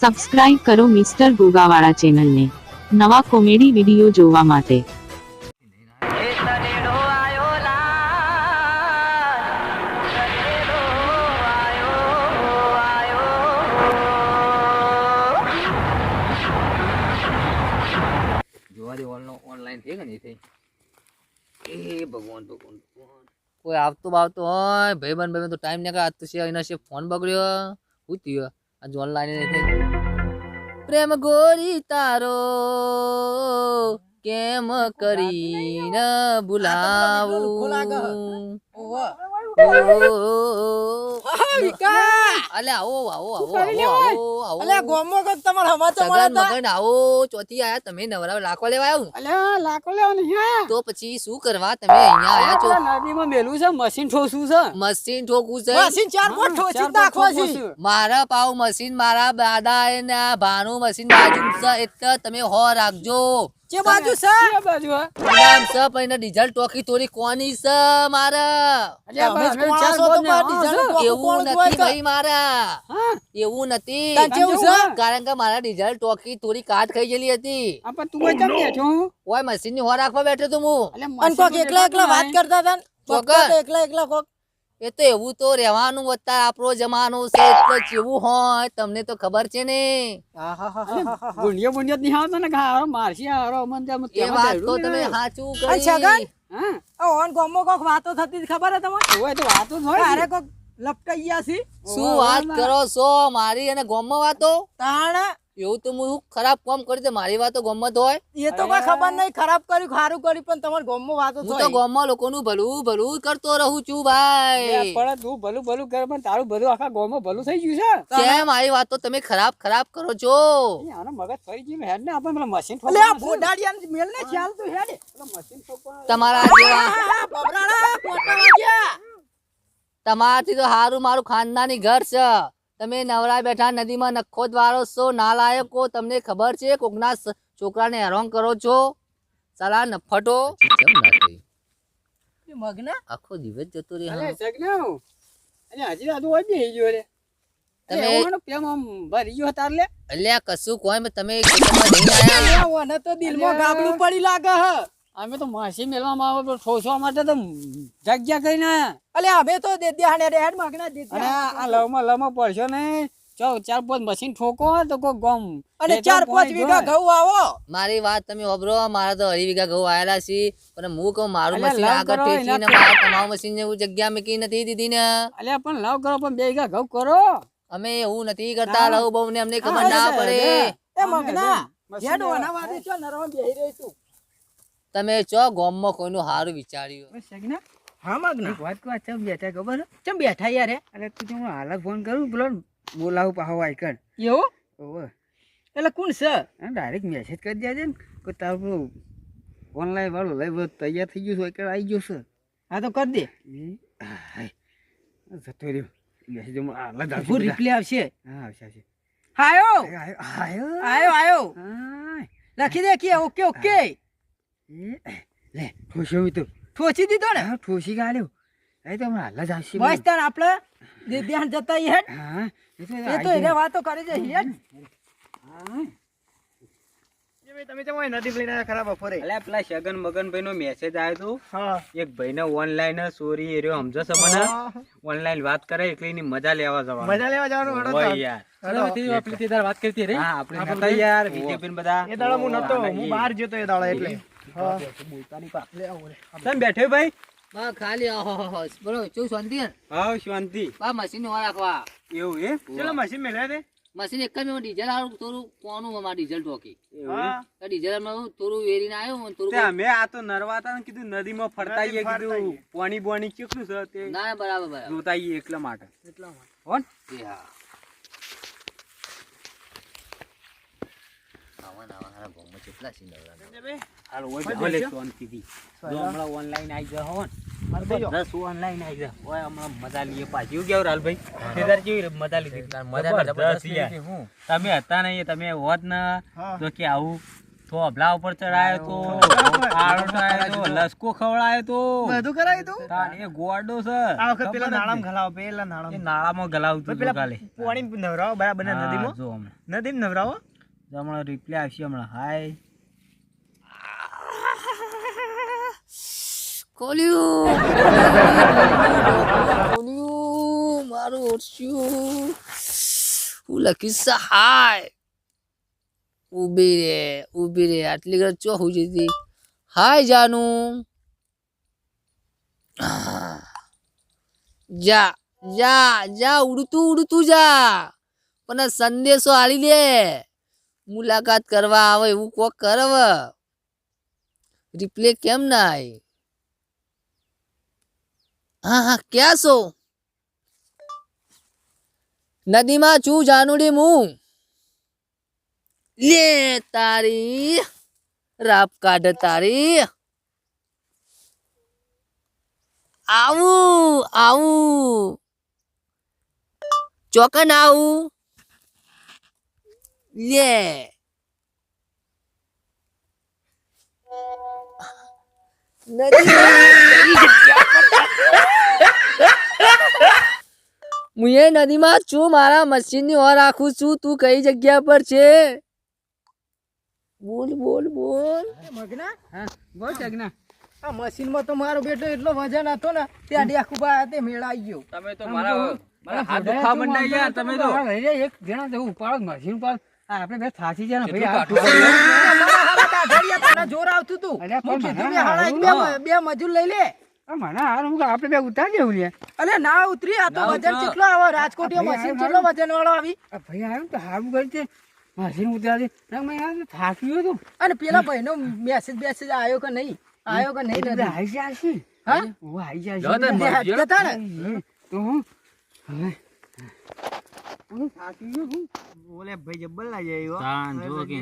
Subscribe કરો mister ગોગાવાળા ચેનલને. નવા કોમેડી વીડિયો જોવા માટે. ઓનલાઈન થઈ ગઈ થઈ એ ભગવાન ભગવાન કોઈ આવતો બાવતું હોય ભાઈ બન ભાઈ તો ટાઈમ નીકળે. આજ તો છે એના છે ફોન બગડ્યો. શું થયું? આજ ઓનલાઈન થઈ પ્રેમ ગોરી તારો કેમ કરીને ભૂલાવું અલે આવો આવો આવો આવો આવો આવો ગોમો કો તમાર હમાચો સગન મળ્યા તા મગન આવો ચોથી આયા તમે નવરા લાખો લેવા આવ્યું અલ્યા લાકો લેવા નહીં આયા તો પછી શું કરવા તમે અહીંયા આયા છો? નદીમાં મેલું છે મશીન ઠોસું છે. મશીન ઠોકવું છે? મશીન ચાર પોટ ઠોસી નાખવા છે. મારા પાવ મશીન મારા દાદા એને આ મશીન બાજુ છે એટલે તમે હો રાખજો. જે બાજુ છે? કે બાજુ હે? નામ છે પૈના ડીઝલ ટોકી તોરી કોની છે મારા? એવું નથી ભાઈ મારા. એવું નથી? કારણ કે મારા ડીઝલ ટોકી તોરી કાટ ખાઈ ગયેલી હતી. આપા તું કેમ બેઠો ઓય મશીનની હો રાખવા બેઠો તું હું. અન કોક એકલા એકલા વાત કરતા હતા ચોક્કસ. એકલા એકલા કોક એ તો એવું તો રહેવાનું અત્યારે આપણો જમાનો છે એટલે જેવું હોય તમને તો ખબર છે ને. ગુંડિયો ગુંડિયો નહીં આવતો ને હારો મારશી હારો મન એ વાત તો તમે સાચું કરી. છગન? હા? ઓન ગોમો કોક વાતો થતી ખબર હે તમને? ઓય તો વાતો હોય અરે કોક લપટાઈ ગયા છે? શું વાત કરો છો? મારી અને ગોમો વાતો? તાણ એવું તો હું ખરાબ કામ કરી દે મારી વાતો ગોમત હોય. એ તો કોઈ ખબર નહીં ખરાબ કર્યું ખારું કર્યું પણ તમાર ગોમો વાતો હું તો ગોમમાં લોકોનું ભલું ભલું કરતો રહું છું ભાઈ. પણ તું ભલું ભલું કર પણ તારું ભલું આખા ગામમાં ભલું થઈ ગયું છે. કેમ મારી વાતો તમે ખરાબ ખરાબ કરો છો? આનો મગજ ફરી ગયું હેડ ને આપણે મને મશીન અલે આ ફોડાડિયાને મેલ ને ખ્યાલ તું હેડ. મશીન તમારા જેવા બબરાડા પોટા વાગ્યા. તમારાથી તો સારું મારું ખાનદાની ઘર છે. તમે નવરા બેઠા નદીમાં નખો દ્વારો છો નાલાયકો તમને ખબર છે કોકના છોકરાને હેરાન કરો છો? સાલા નફટો. કેમ ના થઈ? મગના? આખો દિવસ જતો રહે હા. સગના અને હજી આદુ હોય બેહી ગયો રે તમે- ઓનો પ્રેમ આમ ભરી ગયો તાર લે? અલ્યા કશું કોઈ તમે ખેતરમાં જઈને આયા ઓને તો દિલમાં ગાબડું પડી લાગે હ. અમે તો માસી મેલવામાં આવે પણ ઠોસવા માટે તો જગ્યા કઈ આયા અલે અમે તો દે દે હાને રે હેડ મગના દે અને આ લવમાં લવમાં પડશો ને. ચો ચાર પાંચ મશીન ઠોકો તો કોઈ ગમ. અને ચાર પાંચ વીઘા ઘઉં આવો. મારી વાત તમે ઓબરો મારા તો અઢી વીઘા ઘઉં આયેલા છે. પણ હું કહું મારું મશીન આગળ ટેકી ને મારા તમારું મશીન જેવું જગ્યા મૂકી નથી દીધી ને. અલ્યા પણ લવ કરો પણ બે વીઘા ઘઉં કરો. અમે એવું નથી કરતા લવ બહુ ને અમને ખબર ના પડે. એ મગના જેડ ના વાદે ચો નરવા બેહી રહી તું. તમે ચો ગોમમાં કોઈનું સારું વિચાર્યું? સગના હા મગના. ને વાત કો ચમ બેઠા ખબર ચમ બેઠા યાર અરે તું હું હાલ ફોન કરું બોલો બોલાવું પાહો આઈકન એવો? ઓવે. એટલે કોણ છે? ડાયરેક્ટ મેસેજ કરી દેજે ને કે તારું ઓનલાઈન વાળું લઈ તૈયાર થઈ ગયું છે આઈકન આવી ગયું છે. હા તો કરી દે. જતો રહ્યો. મેસેજ હાલ જ આવશે રિપ્લે આવશે. હા આવશે આવશે. આયો આયો આયો આયો લખી દે કે ઓકે ઓકે. લે ઠોસ્યો મિત્ર ઠોસી દીધો ને? હા ઠોસી ગાળ્યો. એ તો હાલ જ આવશે બસ તાર આપણે જે જતા હેડ. હા એ તો એ વાતો કરી દે હેડ. તમે તો નદી લઈને આયા બપોરે? અલ્યા પેલા શગન મગન નો મેસેજ આવ્યો તો એક ભાઈ ને ઓનલાઈન ચોરી એર્યો સમજો છો મને ઓનલાઈન વાત કરે એટલે એની મજા લેવા જવાનું. મજા લેવા જવાનું તો. વાત કરતી હા આપણે યાર બીજેપી બધા. એ દાડો હું નતો હું બહાર જતો એ દાડો એટલે. તમે બેઠો ભાઈ? બા ખાલી આહો હો હો. બોલો શું શાંતિ હા? શાંતિ. બા મશીન નો રાખવા એવું એ ચલો મશીન મેળવ્યા તે મશીન એક જ ડીઝલ હારું થોડું કોનું અમાર ડીઝલ ઠોકી એવું ડીઝલમાં થોડું વેરીને આવ્યો થોડું તે અમે આ તો નરવા ને કીધું નદીમાં ફરતા કીધું પાણી બોણી કેટલું છે તે ના ના, બરાબર. બરાબર જોતા આઈએ એટલા માટે. એ હા. તમે હતા નહીં તમે હોત ને તો કે આવું થોભલા ઉપર ચડાયો તો આળો ચડાયો તો લસકો ખવડાયો તો. બધું કરાયું તું? તાન એ ગોડો છે. આ વખત પેલા નાળામાં. ઘલાવો પેલા નાળામાં. નાળામાં ગલાવતું હતું પેલા પાણી નવરાવો બરાબર ને નદીમાં? જો હમણાં. નદીમાં નવરાવો? હમણાં રિપ્લે આવશે હમણાં. હાય ખોલ્યું. ખોલ્યું. મારું ઓરસ્યું હું લખીશ સહાય ઊભી રે, ઊભી હાય જા ઉડતું ઉડતું જા. પણ સંદેશો આલી દે મુલાકાત કરવા આવે એવું કોક કરવ? રિપ્લે કેમ ના આવી હા હા, ક્યાં છો? નદીમાં છું, જાનુડી હું લે તારી, રાપ કાઢ તારી. આવું આવું. ચોકન આવું. લે. હું એ નદીમાં છું મારા મશીનની ઓર રાખું છું તું કઈ જગ્યા પર છે? બોલ બોલ બોલ. મગના હા બોલ જગના. આ મશીનમાં તો મારો બેટો એટલો વજન હતો ને ત્યાં ડેખુબા તે મેળાઈ ગયો. તમે તો મારા- મારા હાથ દુખા મંડાઈ ગયા તમે તો. એક જણા તો ઉપાડ મશીન પર આપણે બે થાચી જાય ભાઈ જોર આવતું તું. અલ્યા, પણ હું કીધું મને બે મજૂર લઈ લે. મને હાર હું આપણે બે ઉતાર દેવું લે અલે ના ઉતરી આ તો વજન. કેટલો આવે રાજકોટીય મશીન કેટલો વજન વાળો આવી. ભાઈ આવ્યું તો હારું કરી છે મશીન ઉતારી મેં થાકી ગયો તું અને પેલા ભાઈનો મેસેજ બેસેજ આવ્યો કે નહીં? આવ્યો કે નહીં આવી જશે હા? હું આવી જશે તો હું હું થાકી ગયો બોલે ભાઈ જબ્બલ લાગે આવ્યો તાન જો કે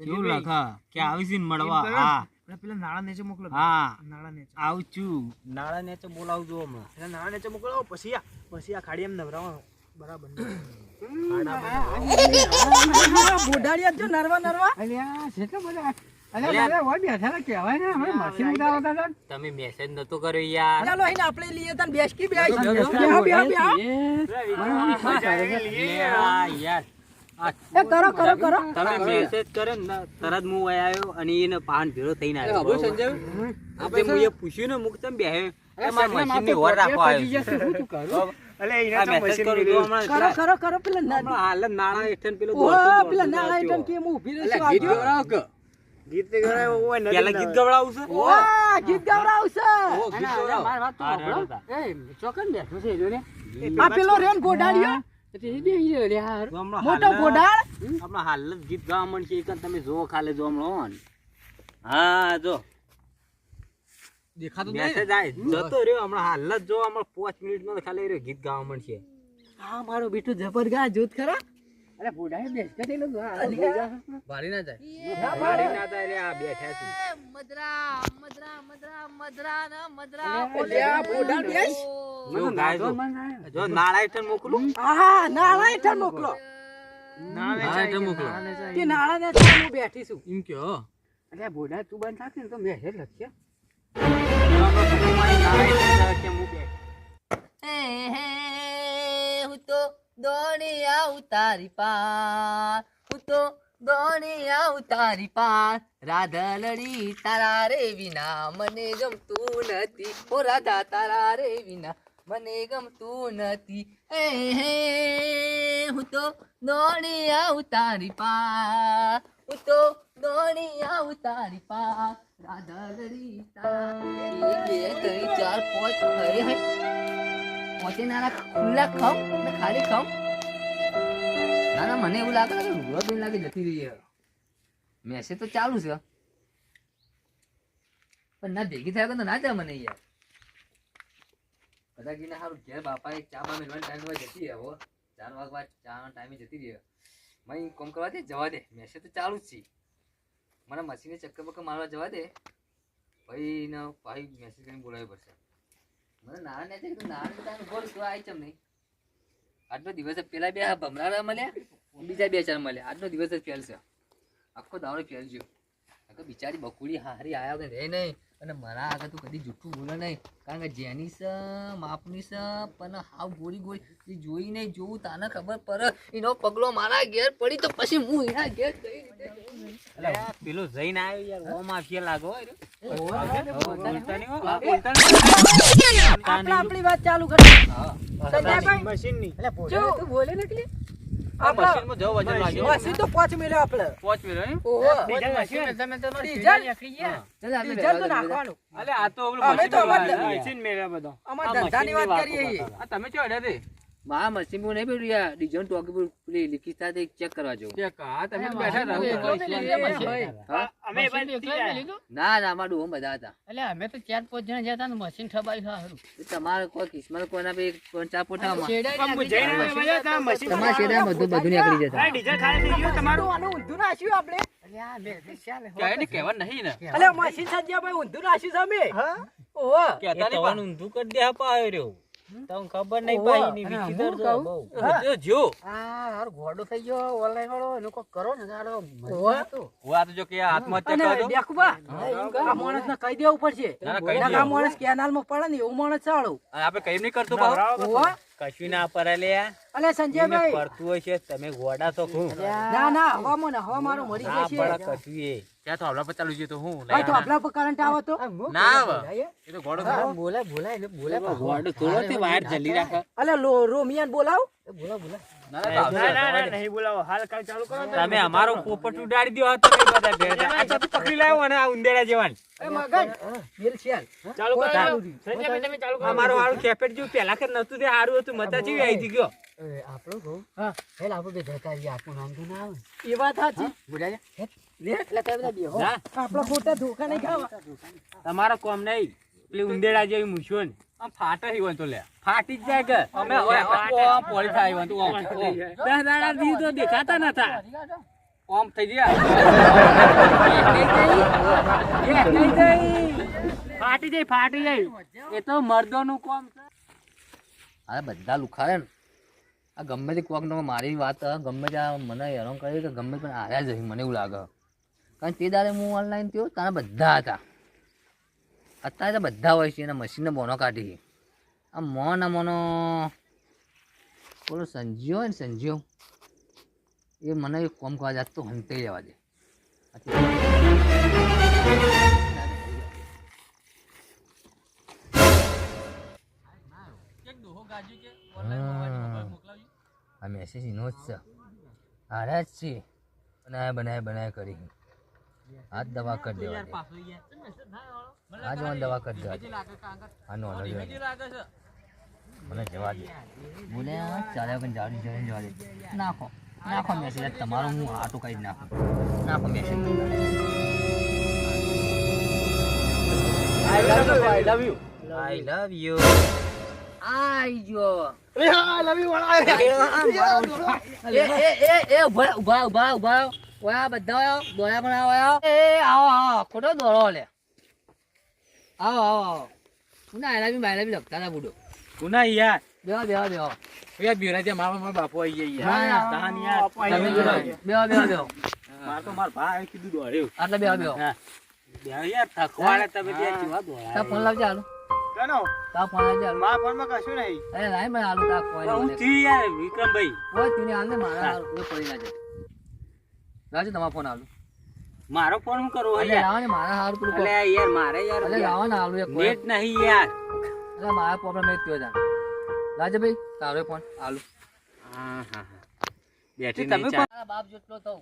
કેવું લખા કે આવીશ ને મળવા હા પેલા નાળા નીચે મોકલો હા નાળા નીચે આવું છું નાળા ને બોલાવજો હમણાં પેલા નાળા નેચે મોકલો પછી આ પછી આ ખાડી એમ નવરાવો બરાબર બોડાડિયા જો નરવા નરવા અલ્યા છે કે બધા હોય બેઠા હતા કહેવાય ને અમે મશીન ઉતારતા હતા તમે મેસેજ નતો કર્યો યાર. ચાલો અહીં આપણે લઈએ તને બેસકી બે બેસો, બેસો. બેહો બેહો બેહો યા, યાર. કરો કરો કરો. તમે મેસેજ કર્યો ને તરત હું અહીં આવ્યો અને એને પાન ભેરો થઈને આવ્યો. આપણે હું એ પૂછ્યું ને મુક તમે બેહે. એ મારા મશીનની ઓર રાખવા આવ્યો. છું. અલે આ મેસેજ કરું તો હમણાં કરો કરો કરો પેલા નાણા નાણાં પેલો. હેઠળ કેમ ઊભી રહેશું ગીત ગરાય હોય ને પેલા ગીત ગવડાવું છે? ઓહ ગીત ગવડાવશે ઓ, ગીત ગવડાવો. મારી વાત તો સાંભળો. એ ચોકન બેઠો છે જો ને આ પેલો રેન ગોડાડિયો મોટો ગોડાળ. હાલ ગીત ગાવા મળશે એક તમે જોવો ખાલે જો હમણાં હા જો. દેખાતું મેસેજ આય જતો રહ્યો હમણાં હાલ જ જો હમણાં પાંચ મિનિટમાં માં ખાલી રહ્યો ગીત ગાવા મળશે હા મારો બેટો જબર ગા જોત ખરા. અરે બોડાએ બેસ કે તેલો ભારી ના જાય. મારી ના જાય રે આ બેઠા છે. મદરા મદરા મદરા મદરા ના મદરા અલ્યા, બોડાળ બેસ. જો ગાય જો. જો નાળા હેઠળ મોકલું હા નાળા હેઠળ મોકલો નાળા હેઠળ મોકલો. તે નાળા ને હું બેઠી છું. એમ કયો? અરે બુઢા તું બંધ થાકે તો મેં હેર લખ્યા. તારી પાર હું તો દોડી આવું તારી પાર રાધલડી તારા રે વિના મને ગમતું નથી ઓ રાધા તારા રે વિના મને ગમતું નથી એ હે હું તો દોડી આવું પાર હું તો દોડી આવું પાર ખાલી ખાવ ના ના મને એવું લાગે ને કે રૂડો બેન લાગે જતી રહી મેસેજ તો ચાલુ છે પણ ના ભેગી થાય તો ના જાય મને યાર બધા ગીને સારું ઘેર બાપા ચા બા મેળવાની ટાઈમ હોય જતી હો ચાર વાગવા ચા ટાઈમે જતી રહે મને કોમ કરવા દે જવા દે મેસેજ તો ચાલુ જ છે મને મશીને ચક્કર બક્કર મારવા જવા દે ભાઈ ને ભાઈ મેસેજ કરીને બોલાવી પડશે મને ને કીધું નાના ટાઈમ બોલ તો આવી ચમ નહીં આટલો દિવસ પેલા બે ભમરાડા મળ્યા, બીજા બે ચાર મળ્યા. આટલો દિવસ જ ફેલ આખો દાડો ફેલ ગયો બિચારી બકુડી હારી આવ્યા વગર રહે નહીં. અને મારા આગળ તો કદી જૂઠું બોલે નહીં. કારણ કે જેની સ માપની સ પણ હાવ ગોળી ગોળી એ જોઈ નહીં જોવું તાને ખબર પડે. એનો પગલો મારા ઘેર પડી તો પછી હું એના ઘેર ગઈ પેલો જઈને આવ્યો યાર લાગો. આપણે આપણી વાત ચાલુ કરી. મશીન બોલે ને આ આપણા મશીનમાં જવો વજન લાગ્યો. મશીન તો પાંચ મિલે આપણે પાંચ મિનિટ ઓહો. Diesel machine diesel. ચાલ આપણે ડીઝલ તો બેઠા નાખવાનું. અલે, આ તો ઓલું મશીન બધો. અમાર ધંધાની વાત કરીએ. આ તમે ચો અડ્યા મારા મશીન બેઠું યાર ડીઝલ ટોકી પર પેલી લીખી સાથે ચેક કરવા જવું. ચેક, હા તમે બેઠા રહો. અમે ના ના અમારું ડોમ બધા હતા. એટલે અમે તો ચાર પાંચ જણા જતા ને મશીન ઠબાઈ હારું તમારે કોઈ કિસ્મત કોના બે કોઈ ચા પોટામાં પણ હું જઈને આવ્યો બધા મશીન તમારા શેડા બધું બધું નીકળી જતા. ડીઝલ ખાલી થઈ ગયું તમારું? આનું ઊંધું નાખ્યું આપણે. ક્યાંય ને કહેવા નહીં ને. અલે મશીન સંજયભાઈ ઊંધું નાખ્યું છે અમે. ઓહો. કહેતા નહીં ઊંધું કરી દે પાયો રહ્યો. તમને ખબર નહીં પાઈ ની વિચિતર કહું? બહુ. જો, જો. આ હારું ઘોડો થઈ ગયો ઓનલાઈન વાળો એનો કોક કરો ને ગાડો. હું જો કે આત્મહત્યા અને કરો દેખુબા આ માણસને કહી દેવું પડશે. ના, ના, આ માણસ કેનાલ કેનાલમાં પડે ને એવું માણસ ચાળો. આપણે કઈ નહીં કરતો બહુ? કશું ના પડે લે. અલે સંજયભાઈ. પડતું હોય છે તમે ગોડા તો હું ના ના હવા મને હવા મારો મરી ના જશે પડે કશું એ. ત્યાં તો હમણાં પર ચાલુ છે તો હું ભાઈ તો આપણા પર કરંટ આવે તો? ના આવે. એ તો ગોડો થોડો. બોલાય બોલાય એટલે બોલાય ગોડો થોડો તે વાયર જલ્દી રાખે. અલે લો રોમિયાન બોલાવ. બોલા બોલા. ના, ના, તો ના ના આવશે. ના નહીં બોલાવો. હાલ કાલ ચાલુ કરો ને. તમે અમારો પોપટ ઉડાડી દો તમે બધા ભેગા આ તો પકડી લાવો અને આ ઉંદેડા જેવાને. એ મગન બેલ શેલ ચાલુ કરો. ચાલુ. સંજયભાઈ તમે ચાલુ કરો. અમારો હારું કેપેટ જેવું પેલા કે નતું તે આરું હતું મતા જેવી આવી ગયો. આપણો કહું હા હેલ આપણે બે જતા રહીએ આપણું નામ તો ના આવે. એ વાત સાચી. બોલાય લે એટલે તમે બધા બેહો. આપણો ખોટા ધોકા નહીં ખાવા. તમારો કોમ નહીં. પેલી ઉંદેડા જેવી મૂછ્યો ને. આમ ફાટે હોય તો લે. ફાટી જ જાય કે? અમે ઓમ પોળી થાય હોય ઓમ ઓમ. દસ દાડા દી તો દેખાતા નતા ઓમ થઈ ગયા. ફાટી જાય ફાટી જાય એ તો મર્દોનું કોમ છે. અરે બધા લુખારે ને. આ ગમે તે કોક નો મારી વાત ગમે ત્યાં મને હેરાન કરી કે ગમે પણ આવ્યા જ મને એવું લાગે. કારણ તે દાડે હું ઓનલાઈન થયો તારા બધા હતા. અત્યારે તો બધા હોય છે એના મશીનને બોનો કાઢી આ મોન મોનો બોલો સંજીવ હોય ને સંજીવ એ મને એક કોમ કરવા જાત તો હંતે લેવા દે. આ મેસેજ એનો જ છે. હારા જ છે. આ બનાય બનાય કરી આ જ દવા કરી દેવા આજ આ મને દવા કરી દેવા દે આ નો મને જવા દે. બોલે ચાલે પણ જાડી જઈને જવા દે નાખો નાખો મેસેજ તમારો હું આટો કરી જ નાખો message I love you I love you I love you આઈ ગયો. એ હા, love you વાળા. એ એ એ એ ઊભા ઊભા ઊભા ઊભા ઓયા બધા દોયા પણ આવો એ આવો આવો ખોટો દોડો લે. આવો આવો આવો. હું એલા બી માયલા બી લગતા હતા બુડો? કુના યાર? બેવા બેવા બેવા ઓયા બીરા જે મારા મારા બાપો આવી ગયા યાર. તાન યાર. તમે. બેવા બેવા બેહો માર તો માર ભાઈ કીધું દોડ્યો. આટલા બેવા બેવા હા. બે યાર થકવાડે તમે બે ચીવા તા ફોન લાવજે હાલો. કોનો? તા ફોન લાવજે હાલો. મારા ફોનમાં કશું નહીં. અરે લાઈ મને હાલો તા કોઈ હું થી યાર વિક્રમભાઈ. કોઈ તીને હાલ ને મારા પડી ના જાય. લાવજે તમારો ફોન હાલો. મારો ફોન હું કરું અલે લાવને ને મારા હાર પેલું અલે યાર મારે યાર અલે લાવને ને હાલો એક નેટ નહીં યાર. અલે મારા પ્રોબ્લેમ એક થયો જા લાવજે ભાઈ તારો ફોન. આલુ હા હા હા. બેટરી તમે મારા બાપ જેટલો થઉં.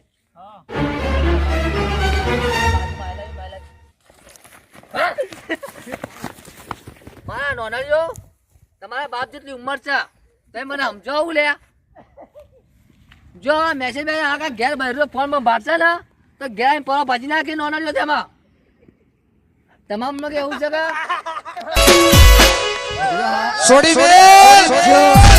મારા નોનળીઓ તમારા બાપ જેટલી ઉંમર છે. તમે મને સમજાવું લે જો મેસેજ મેં આગળ ઘેર બહેરો ફોનમાં ભરશે ને તો ઘેર આવીને પરો ભાજી નાખી લો તેમાં. તમામ એવું છે કે છોડી દે